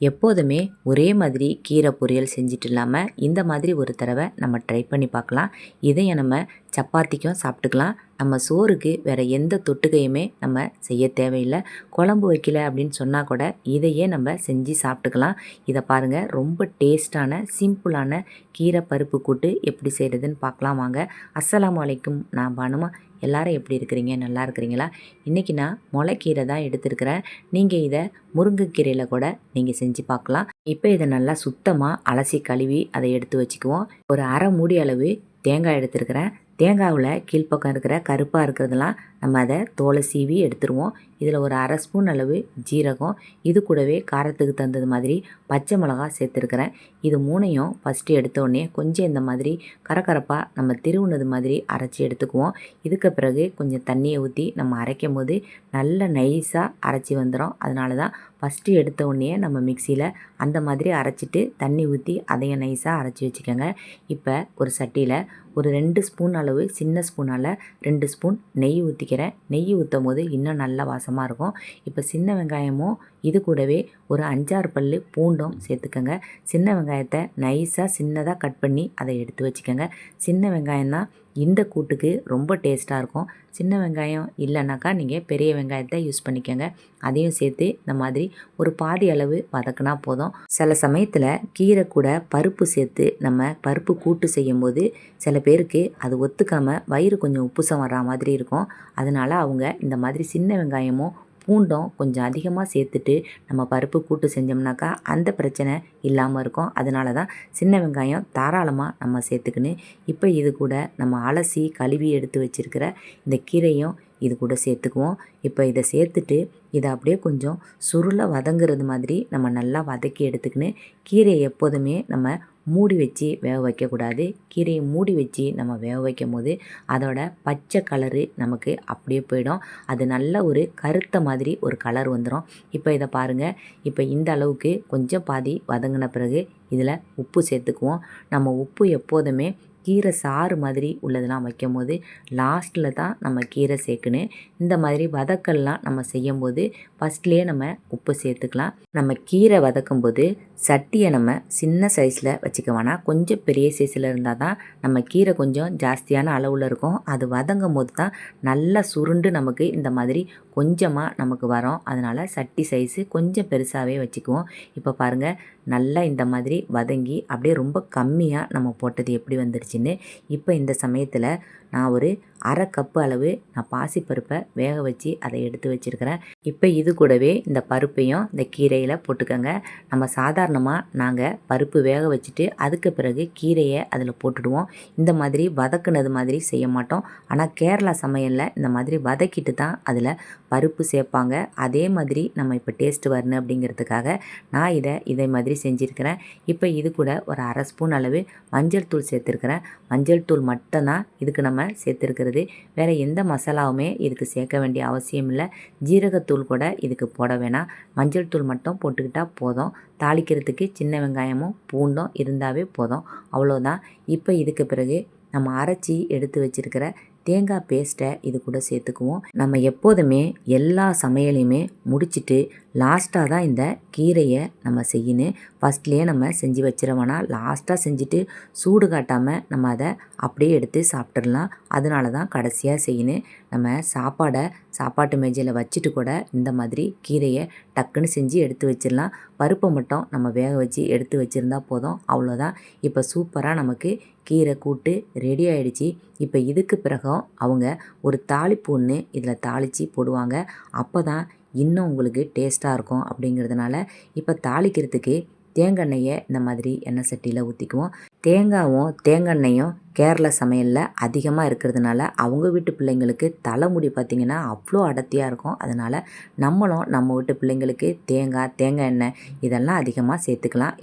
எப்போதுமே ஒரே மாதிரி கீரை பொரியல் செஞ்சுட்டு இல்லாமல் இந்த மாதிரி ஒரு தடவை நம்ம ட்ரை பண்ணி பார்க்கலாம். இதையை நம்ம சப்பாத்திக்கும் சாப்பிட்டுக்கலாம். நம்ம சோறுக்கு வேறு எந்த தொட்டுக்கையுமே நம்ம செய்ய தேவையில்லை. குழம்பு வைக்கல அப்படின்னு சொன்னால் கூட இதையே நம்ம செஞ்சு சாப்பிட்டுக்கலாம். இதை பாருங்கள் ரொம்ப டேஸ்டான சிம்பிளான கீரை பருப்பு கூட்டு எப்படி செய்கிறதுன்னு பார்க்கலாம் வாங்க. அஸ்லாம் வலைக்கும் நான் பானுமா. எல்லாரும் எப்படி இருக்கிறீங்க? நல்லா இருக்கிறீங்களா? இன்றைக்கி நான் முளைக்கீரை தான் எடுத்துருக்கிறேன். நீங்கள் இதை முருங்கைக்கீரையில் கூட நீங்கள் செஞ்சு பார்க்கலாம். இப்போ இதை நல்லா சுத்தமாக அலசி கழுவி அதை எடுத்து வச்சுக்குவோம். ஒரு அரை மூடி அளவு தேங்காய் எடுத்துருக்கிறேன். தேங்காவில் கீழ்ப்பக்கம் இருக்கிற கருப்பாக இருக்கிறதெல்லாம் நம்ம அதை தோலை சீவி எடுத்துருவோம். இதில் ஒரு அரை ஸ்பூன் அளவு ஜீரகம் இது கூடவே காரத்துக்கு தந்தது மாதிரி பச்சை மிளகா சேர்த்துருக்கிறேன். இது மூணையும் ஃபஸ்ட்டு எடுத்தோடனே கொஞ்சம் இந்த மாதிரி கரகரப்பாக நம்ம திருவுனது மாதிரி அரைச்சி எடுத்துக்குவோம். இதுக்கு பிறகு கொஞ்சம் தண்ணியை ஊற்றி நம்ம அரைக்கும் போது நல்ல நைஸாக அரைச்சி வந்துடும் அதனால தான் ஃபஸ்ட்டு எடுத்த உடனே நம்ம மிக்சியில் அந்த மாதிரி அரைச்சிட்டு தண்ணி ஊற்றி அதையும் நைஸாக அரைச்சி வச்சுக்கோங்க. இப்போ ஒரு சட்டியில் ஒரு ரெண்டு ஸ்பூன் அளவு சின்ன ஸ்பூனால் ரெண்டு ஸ்பூன் நெய் ஊற்றிக்கிறேன் நெய் ஊற்றும் போது இன்னும் நல்ல வாசமாக இருக்கும். இப்போ சின்ன வெங்காயமும் இது கூடவே ஒரு அஞ்சாறு பல் பூண்டும் சேர்த்துக்கோங்க. சின்ன வெங்காயத்தை நைஸாக சின்னதாக கட் பண்ணி அதை எடுத்து வச்சுக்கோங்க. சின்ன வெங்காயம் தான் இந்த கூட்டுக்கு ரொம்ப டேஸ்ட்டாக இருக்கும். சின்ன வெங்காயம் இல்லைனாக்கா நீங்கள் பெரிய வெங்காயத்தை யூஸ் பண்ணிக்கோங்க. அதையும் சேர்த்து இந்த மாதிரி ஒரு பாதி அளவு வதக்குனா போதும். சில சமயத்தில் கீரை கூட பருப்பு சேர்த்து நம்ம பருப்பு கூட்டு செய்யும்போது சில பேருக்கு அது ஒத்துக்காமல் வயிறு கொஞ்சம் உப்புசம் வர்ற மாதிரி இருக்கும். அதனால் அவங்க இந்த மாதிரி சின்ன வெங்காயமும் பூண்டும் கொஞ்சம் அதிகமாக சேர்த்துட்டு நம்ம பருப்பு கூட்டு செஞ்சோம்னாக்கா அந்த பிரச்சனை இல்லாமல் இருக்கும். அதனால தான் சின்ன வெங்காயம் தாராளமாக நம்ம சேர்த்துக்கின்னு இப்போ இது கூட நம்ம அலசி கழுவி எடுத்து வச்சுருக்கிற இந்த கீரையும் இது கூட சேர்த்துக்குவோம். இப்போ இதை சேர்த்துட்டு இதை அப்படியே கொஞ்சம் சுருளை வதங்குறது மாதிரி நம்ம நல்லா வதக்கி எடுத்துக்கின்னு கீரையை எப்போதுமே நம்ம மூடி வச்சு வேக வைக்கக்கூடாது. கீரையை மூடி வச்சு நம்ம வேக வைக்கும் போது அதோட பச்சை கலரு நமக்கு அப்படியே போயிடும். அது நல்ல ஒரு கருத்த மாதிரி ஒரு கலர் வந்துடும் இப்போ இதை பாருங்கள் இப்போ இந்த அளவுக்கு கொஞ்சம் பாதி வதங்கின பிறகு இதில் உப்பு சேர்த்துக்குவோம். நம்ம உப்பு எப்போதுமே கீரை சாறு மாதிரி உள்ளதெல்லாம் வைக்கும் போது லாஸ்ட்டில் தான் நம்ம கீரை சேர்க்கணும். இந்த மாதிரி வதக்கல்லாம் நம்ம செய்யும் போது ஃபஸ்ட்லேயே நம்ம உப்பு சேர்த்துக்கலாம். நம்ம கீரை வதக்கும் போது சட்டியை நம்ம சின்ன சைஸில் வச்சுக்க வேணாம். கொஞ்சம் பெரிய சைஸில் இருந்தால் தான் நம்ம கீரை கொஞ்சம் ஜாஸ்தியான அளவில் இருக்கும். அது வதங்கும் போது தான் நல்லா சுருண்டு நமக்கு இந்த மாதிரி கொஞ்சமாக நமக்கு வரும். அதனால் சட்டி சைஸு கொஞ்சம் பெருசாகவே வச்சுக்குவோம். இப்போ பாருங்கள் நல்லா இந்த மாதிரி வதங்கி அப்படியே ரொம்ப கம்மியாக நம்ம போட்டது எப்படி வந்துருச்சுன்னு இப்போ இந்த சமயத்தில் நான் ஒரு அரை கப்பு அளவு நான் பாசிப்பருப்பை வேக வச்சு அதை எடுத்து வச்சுருக்கிறேன். இப்போ இது கூடவே இந்த பருப்பையும் இந்த கீரையில் போட்டுக்கோங்க. நம்ம சாதாரணமாக நாங்கள் பருப்பு வேக வச்சுட்டு அதுக்கு பிறகு கீரையை அதில் போட்டுடுவோம். இந்த மாதிரி வதக்குனது மாதிரி செய்ய மாட்டோம். ஆனால் கேரளா சமையலில் இந்த மாதிரி வதக்கிட்டு தான் அதில் பருப்பு சேர்ப்பாங்க. அதே மாதிரி நம்ம இப்போ டேஸ்ட்டு வரணும் அப்படிங்கிறதுக்காக நான் இதை இதே மாதிரி செஞ்சுருக்கிறேன். இப்போ இது கூட ஒரு அரை ஸ்பூன் அளவு மஞ்சள் தூள் சேர்த்துருக்கிறேன். மஞ்சள் தூள் மட்டும்தான் இதுக்கு நம்ம சேர்த்துருக்கிறது. வேறு எந்த மசாலாவுமே இதுக்கு சேர்க்க வேண்டிய அவசியம் இல்லை. ஜீரகத்தூள் கூட இதுக்கு போட வேணாம். மஞ்சள் தூள் மட்டும் போட்டுக்கிட்டால் போதும். தாளிக்கிறதுக்கு சின்ன வெங்காயமும் பூண்டும் இருந்தாவே போதும். அவ்வளோதான் இப்போ இதுக்கு பிறகு நம்ம அரைச்சி எடுத்து வச்சுருக்கிற தேங்காய் பேஸ்ட்டை இது கூட சேர்த்துக்குவோம். நம்ம எப்போதுமே எல்லா சமையலையுமே முடிச்சுட்டு லாஸ்ட்டாக தான் இந்த கீரையை நம்ம செய்யணும் ஃபஸ்ட்லேயே நம்ம செஞ்சு வச்சிடவோனா லாஸ்ட்டாக செஞ்சுட்டு சூடு காட்டாமல் நம்ம அதை அப்படியே எடுத்து சாப்பிட்றலாம் அதனால தான் கடைசியாக செய்யணும் நம்ம சாப்பாடை சாப்பாட்டு மேஜையில் வச்சுட்டு கூட இந்த மாதிரி கீரையை டக்குன்னு செஞ்சு எடுத்து வச்சிடலாம். பருப்பை மட்டும் நம்ம வேக வச்சு எடுத்து வச்சுருந்தா போதும். அவ்வளோதான். இப்போ சூப்பராக நமக்கு கீரை கூட்டு ரெடி ஆகிடுச்சி இப்போ இதுக்கு பிறகும் அவங்க ஒரு தாளிப்பு ஒன்று இதில் தாளித்து போடுவாங்க. அப்போ தான் இன்னும் உங்களுக்கு டேஸ்ட்டாக இருக்கும் அப்படிங்கிறதுனால இப்போ தாளிக்கிறதுக்கு தேங்காய் இந்த மாதிரி எண்ணெய் சட்டியில் ஊற்றிக்குவோம் தேங்காயும் தேங்காய்யும் கேரளா சமையலில் அதிகமாக இருக்கிறதுனால அவங்க வீட்டு பிள்ளைங்களுக்கு தலைமுடி பார்த்திங்கன்னா அவ்வளோ அடர்த்தியாக இருக்கும். அதனால் நம்மளும் நம்ம வீட்டு பிள்ளைங்களுக்கு தேங்காய் தேங்காய் எண்ணெய் இதெல்லாம் அதிகமாக சேர்த்துக்கலாம்.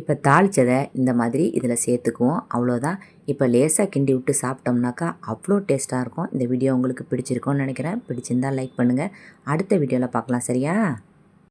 இப்போ தாளித்ததை இந்த மாதிரி இதில் சேர்த்துக்குவோம். அவ்வளோதான் இப்போ லேசாக கிண்டி விட்டு சாப்பிட்டோம்னாக்கா அவ்வளோ டேஸ்ட்டாக இருக்கும். இந்த வீடியோ உங்களுக்கு பிடிச்சிருக்கோன்னு நினைக்கிறேன். பிடிச்சிருந்தால் லைக் பண்ணுங்கள் அடுத்த வீடியோவில் பார்க்கலாம் சரியா?